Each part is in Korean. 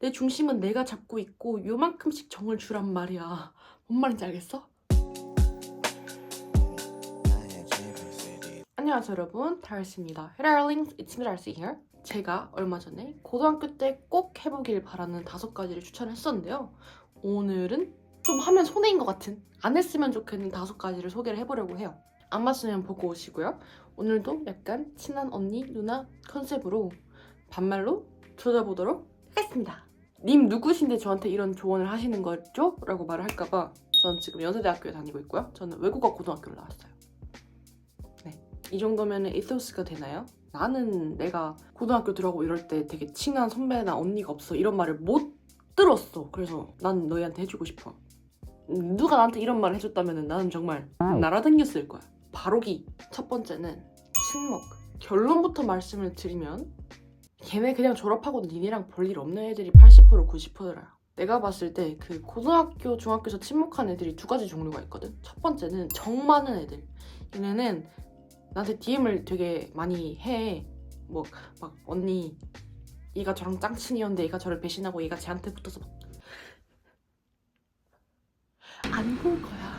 내 중심은 내가 잡고 있고 요만큼씩 정을 주란 말이야. 뭔 말인지 알겠어? 안녕하세요 여러분. 달씨입니다. Darlings, it's me 달씨 here. 제가 얼마 전에 고등학교 때 꼭 해보길 바라는 다섯 가지를 추천했었는데요. 오늘은 좀 하면 손해인 것 같은 안 했으면 좋겠는 다섯 가지를 소개를 해보려고 해요. 안 맞으면 보고 오시고요. 오늘도 약간 친한 언니, 누나 컨셉으로 반말로 조져보도록 하겠습니다 님 누구신데 저한테 이런 조언을 하시는 거죠? 라고 말을 할까봐 저는 지금 연세대학교에 다니고 있고요. 저는 외국어 고등학교를 나왔어요. 이 정도면 이소스가 되나요? 나는 내가 고등학교 들어가고 이럴 때 되게 친한 선배나 언니가 없어 이런 말을 못 들었어. 그래서 난 너희한테 해주고 싶어. 음, 누가 나한테 이런 말을 해줬다면 나는 정말 날아다녔을 거야. 바로기 첫 번째는 침묵 결론부터 말씀을 드리면 걔네 그냥 졸업하고 니네랑 볼일 없는 애들이 80% 90%야 내가 봤을 때 그 고등학교 중학교에서 침묵한 애들이 두 가지 종류가 있거든 첫 번째는 정 많은 애들 얘네는 나한테 DM을 되게 많이 해. 뭐 막 언니 얘가 저랑 짱친이었는데 얘가 저를 배신하고 얘가 쟤한테 붙어서 안볼 거야.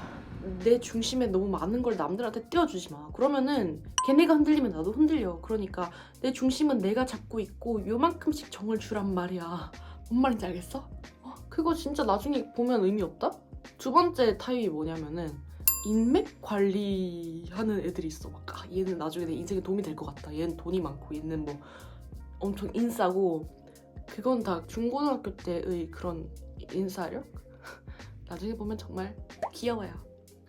내 중심에 너무 많은 걸 남들한테 띄워주지 마. 그러면은 걔네가 흔들리면 나도 흔들려. 그러니까 내 중심은 내가 잡고 있고 요만큼씩 정을 주란 말이야. 뭔 말인지 알겠어? 어, 그거 진짜 나중에 보면 의미 없다? 두 번째 타입이 뭐냐면은 인맥 관리하는 애들이 있어. 막 아, 얘는 나중에 내 인생에 도움이 될 것 같다. 얘는 돈이 많고 얘는 뭐 엄청 인싸고 그건 다 중고등학교 때의 그런 인싸력? 나중에 보면 정말 귀여워요.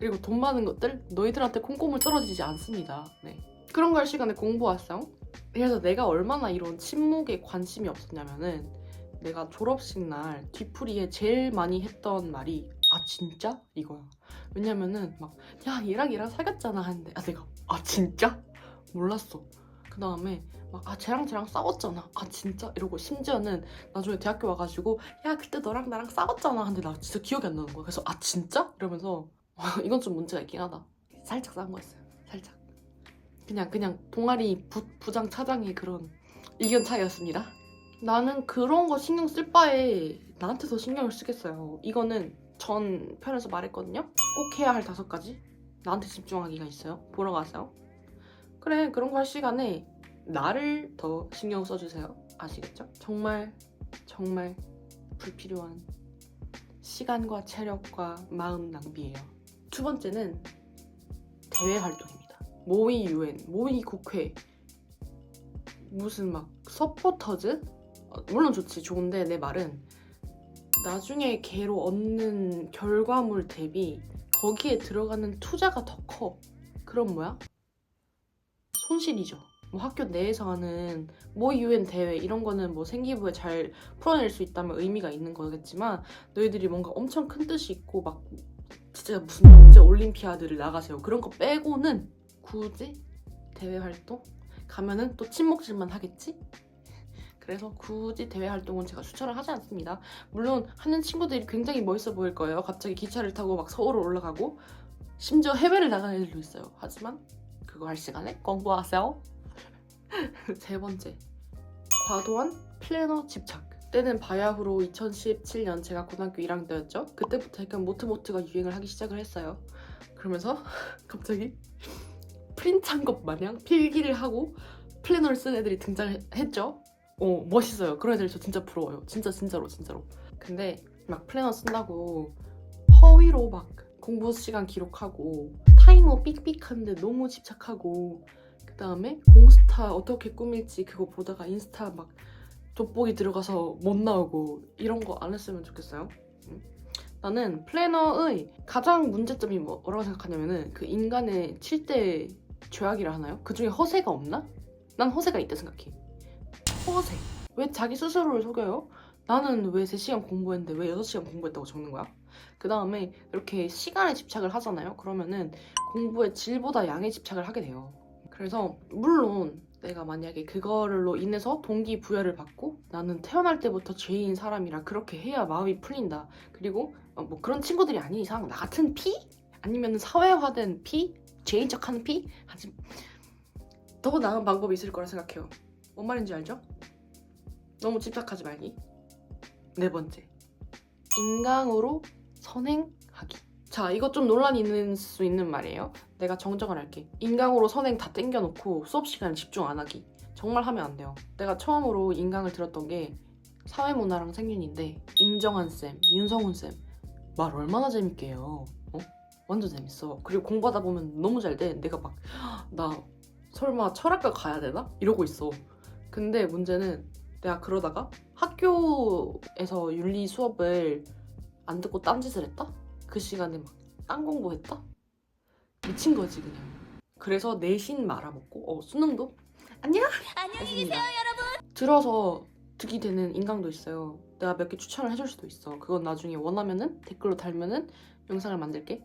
그리고 돈 많은 것들 너희들한테 콩고물 떨어지지 않습니다. 네. 그런 걸 시간에 공부왔어. 그래서 내가 얼마나 이런 침묵에 관심이 없었냐면은 내가 졸업식 날 뒤풀이에 제일 많이 했던 말이 아 진짜? 이거야. 왜냐면은 막 야 얘랑 얘랑 사귀었잖아 하는데 아 내가 아 진짜? 몰랐어. 그 다음에 막 아 쟤랑 쟤랑 싸웠잖아. 아 진짜? 이러고 심지어는 나중에 대학교 와가지고 야 그때 너랑 나랑 싸웠잖아 하는데 나 진짜 기억이 안 나는 거야. 그래서 아 진짜? 이러면서 이건 좀 문제가 있긴 하다. 살짝 싸운 거였어요. 살짝. 그냥 그냥 동아리 부, 부장 차장의 그런 의견 차이였습니다. 나는 그런 거 신경 쓸 바에 나한테 더 신경을 쓰겠어요. 이거는 전 편에서 말했거든요. 꼭 해야 할 다섯 가지. 나한테 집중하기가 있어요. 보러 가세요. 그래 그런 거 할 시간에 나를 더 신경 써주세요. 아시겠죠? 정말 정말 불필요한 시간과 체력과 마음 낭비예요. 두 번째는 대외 활동입니다. 모의 유엔, 모의 국회, 무슨 막 서포터즈? 어, 물론 좋지 좋은데 내 말은 나중에 걔로 얻는 결과물 대비 거기에 들어가는 투자가 더 커. 그럼 뭐야? 손실이죠. 뭐 학교 내에서 하는 모 유엔 대회 이런 거는 뭐 생기부에 잘 풀어낼 수 있다면 의미가 있는 거겠지만 너희들이 뭔가 엄청 큰 뜻이 있고 막 진짜 무슨 영재 올림피아드를 나가세요. 그런 거 빼고는 굳이 대외 활동 가면은 또 침묵질만 하겠지? 그래서 굳이 대외 활동은 제가 추천을 하지 않습니다. 물론 하는 친구들이 굉장히 멋있어 보일 거예요. 갑자기 기차를 타고 막 서울을 올라가고 심지어 해외를 나가는 애들도 있어요. 하지만 그거 할 시간에 공부하세요. 세 번째, 과도한 플래너 집착. 때는 바야흐로 2017년 제가 고등학교 1학년 때였죠. 그때부터 약간 모트모트가 유행을 하기 시작을 했어요. 그러면서 갑자기 프린트한 것 마냥 필기를 하고 플래너를 쓴 애들이 등장했죠. 어 멋있어요. 그런 애들 저 진짜 부러워요. 진짜 진짜로 진짜로. 근데 막 플래너 쓴다고 허위로 막 공부 시간 기록하고 타이머 삑삑하는데 너무 집착하고 그 다음에 공스타 어떻게 꾸밀지 그거 보다가 인스타 막 돋보기 들어가서 못 나오고 이런 거 안 했으면 좋겠어요. 응? 나는 플래너의 가장 문제점이 뭐라고 생각하냐면은 그 인간의 7대 죄악이라 하나요? 그 중에 허세가 없나? 난 허세가 있다 생각해. 허세. 왜 자기 스스로를 속여요? 나는 왜 3시간 공부했는데 왜 6시간 공부했다고 적는 거야? 그 다음에 이렇게 시간에 집착을 하잖아요? 그러면은 공부의 질보다 양에 집착을 하게 돼요. 그래서 물론 내가 만약에 그거로 인해서 동기부여를 받고 나는 태어날 때부터 죄인 사람이라 그렇게 해야 마음이 풀린다. 그리고 어, 뭐 그런 친구들이 아닌 이상 나 같은 피? 아니면 사회화된 피? 죄인 척하는 피? 하지 더 나은 방법이 있을 거라 생각해요. 뭔 말인지 알죠? 너무 집착하지 말기. 네 번째. 인강으로 선행하기. 자, 이거 좀 논란이 있는 수 있는 말이에요. 내가 정정을 할게. 인강으로 선행 다 땡겨놓고 수업 시간에 집중 안 하기. 정말 하면 안 돼요. 내가 처음으로 인강을 들었던 게 사회문화랑 생윤인데 임정한 쌤, 윤성훈 쌤 말 얼마나 재밌게 해요. 어? 완전 재밌어. 그리고 공부하다 보면 너무 잘 돼. 내가 막 나 설마 철학과 가야 되나? 이러고 있어. 근데 문제는 내가 그러다가 학교에서 윤리 수업을 안 듣고 딴짓을 했다? 그 시간에 막 딴 공부했다? 미친 거지 그냥. 그래서 내신 말아먹고 어 수능도 안녕 안녕히 계세요 여러분. 들어서 득이 되는 인강도 있어요. 내가 몇 개 추천을 해줄 수도 있어. 그건 나중에 원하면은 댓글로 달면은 영상을 만들게.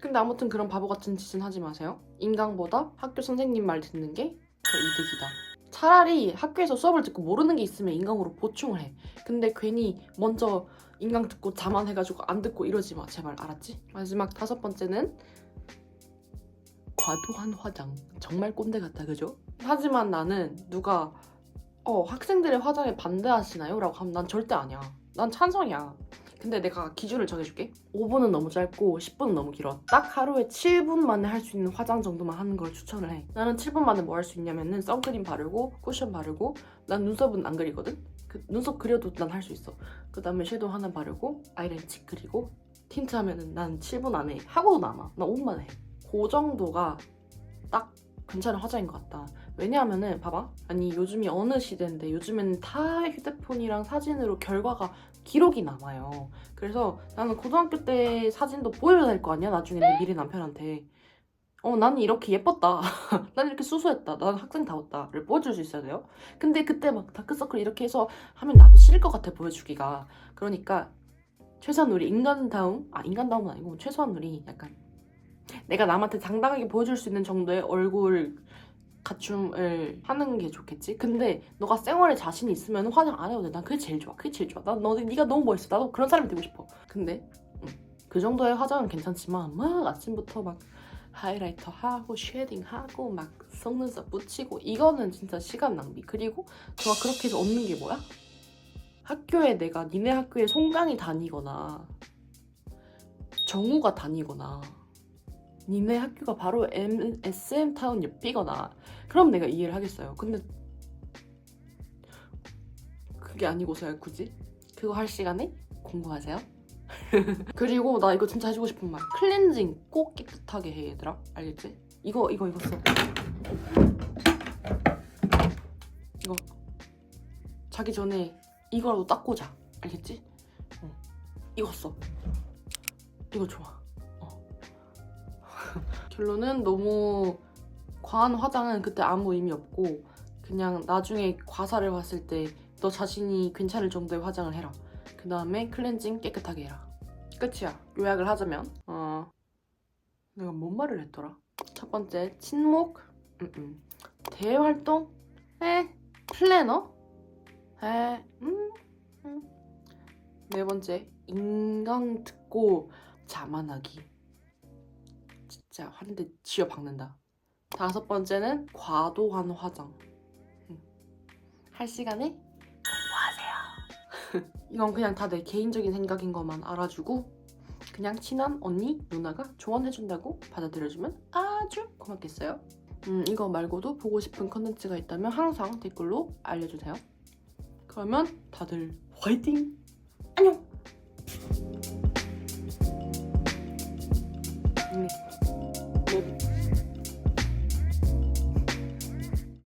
근데 아무튼 그런 바보 같은 짓은 하지 마세요. 인강보다 학교 선생님 말 듣는 게 더 이득이다. 차라리 학교에서 수업을 듣고 모르는 게 있으면 인강으로 보충을 해. 근데 괜히 먼저 인강 듣고 자만해가지고 안 듣고 이러지 마. 제발 알았지? 마지막 다섯 번째는 과도한 화장. 정말 꼰대 같다, 그죠? 하지만 나는 누가 어 학생들의 화장에 반대하시나요? 라고 하면 난 절대 아니야. 난 찬성이야. 근데 내가 기준을 정해줄게. 5분은 너무 짧고 10분은 너무 길어. 딱 하루에 7분 만에 할 수 있는 화장 정도만 하는 걸 추천을 해. 나는 7분 만에 뭐 할 수 있냐면은 선크림 바르고 쿠션 바르고 난 눈썹은 안 그리거든. 그 눈썹 그려도 난 할 수 있어. 그 다음에 섀도우 하나 바르고 칙 그리고 틴트 하면은 난 7분 안에 하고도 남아. 나 5분 만에 해. 그 정도가 딱 괜찮은 화장인 것 같다. 왜냐하면은 봐봐. 아니 요즘이 어느 시대인데 요즘에는 다 휴대폰이랑 사진으로 결과가 기록이 남아요. 그래서 나는 고등학교 때 사진도 보여야 될 거 아니야? 나중에 내 미래 남편한테. 어 나는 이렇게 예뻤다. 난 이렇게 수수했다. 난 학생다웠다 를 보여줄 수 있어야 돼요. 근데 그때 막 다크서클 이렇게 해서 하면 나도 싫을 것 같아 보여주기가. 그러니까 최소한 우리 인간다움? 아 인간다움은 아니고 최소한 우리 약간 내가 남한테 당당하게 보여줄 수 있는 정도의 얼굴 갖춤을 하는 게 좋겠지. 근데 너가 생활에 자신이 있으면 화장 안 해도 돼. 난 그게 제일 좋아. 그게 제일 좋아. 난 너, 네가 너무 멋있어. 나도 그런 사람이 되고 싶어. 근데 음, 그 정도의 화장은 괜찮지만 막 아침부터 막 하이라이터 하고 쉐딩 하고 막 속눈썹 붙이고 이거는 진짜 시간 낭비. 그리고 너가 그렇게 해서 얻는 게 뭐야? 학교에 내가 니네 학교에 송강이 다니거나 정우가 다니거나 니네 학교가 바로 M, SM타운 옆이거나 그럼 내가 이해를 하겠어요. 근데 그게 아니고서야 굳이 그거 할 시간에 공부하세요. 그리고 나 이거 진짜 해주고 싶은 말 클렌징 꼭 깨끗하게 해 얘들아 알겠지? 이거 이거 이거 써 이거 자기 전에 이거라도 닦고 자 알겠지? 어. 이거 써 이거 좋아 결론은 너무 과한 화장은 그때 아무 의미 없고 그냥 나중에 과사를 봤을 때 너 자신이 괜찮을 정도의 화장을 해라. 그 다음에 클렌징 깨끗하게 해라. 끝이야. 요약을 하자면 어 내가 뭔 말을 했더라? 첫 번째 친목 음, 음. 대외 활동 에 플래너 에 음, 음. 네 번째 인강 듣고 자만하기 진짜 한 대 쥐어 박는다. 다섯 번째는 과도한 화장. 음. 할 시간에 공부하세요. 이건 그냥 다 내 개인적인 생각인 것만 알아주고 그냥 친한 언니, 누나가 조언해준다고 받아들여주면 아주 고맙겠어요. 음, 이거 말고도 보고 싶은 컨텐츠가 있다면 항상 댓글로 알려주세요. 그러면 다들 화이팅!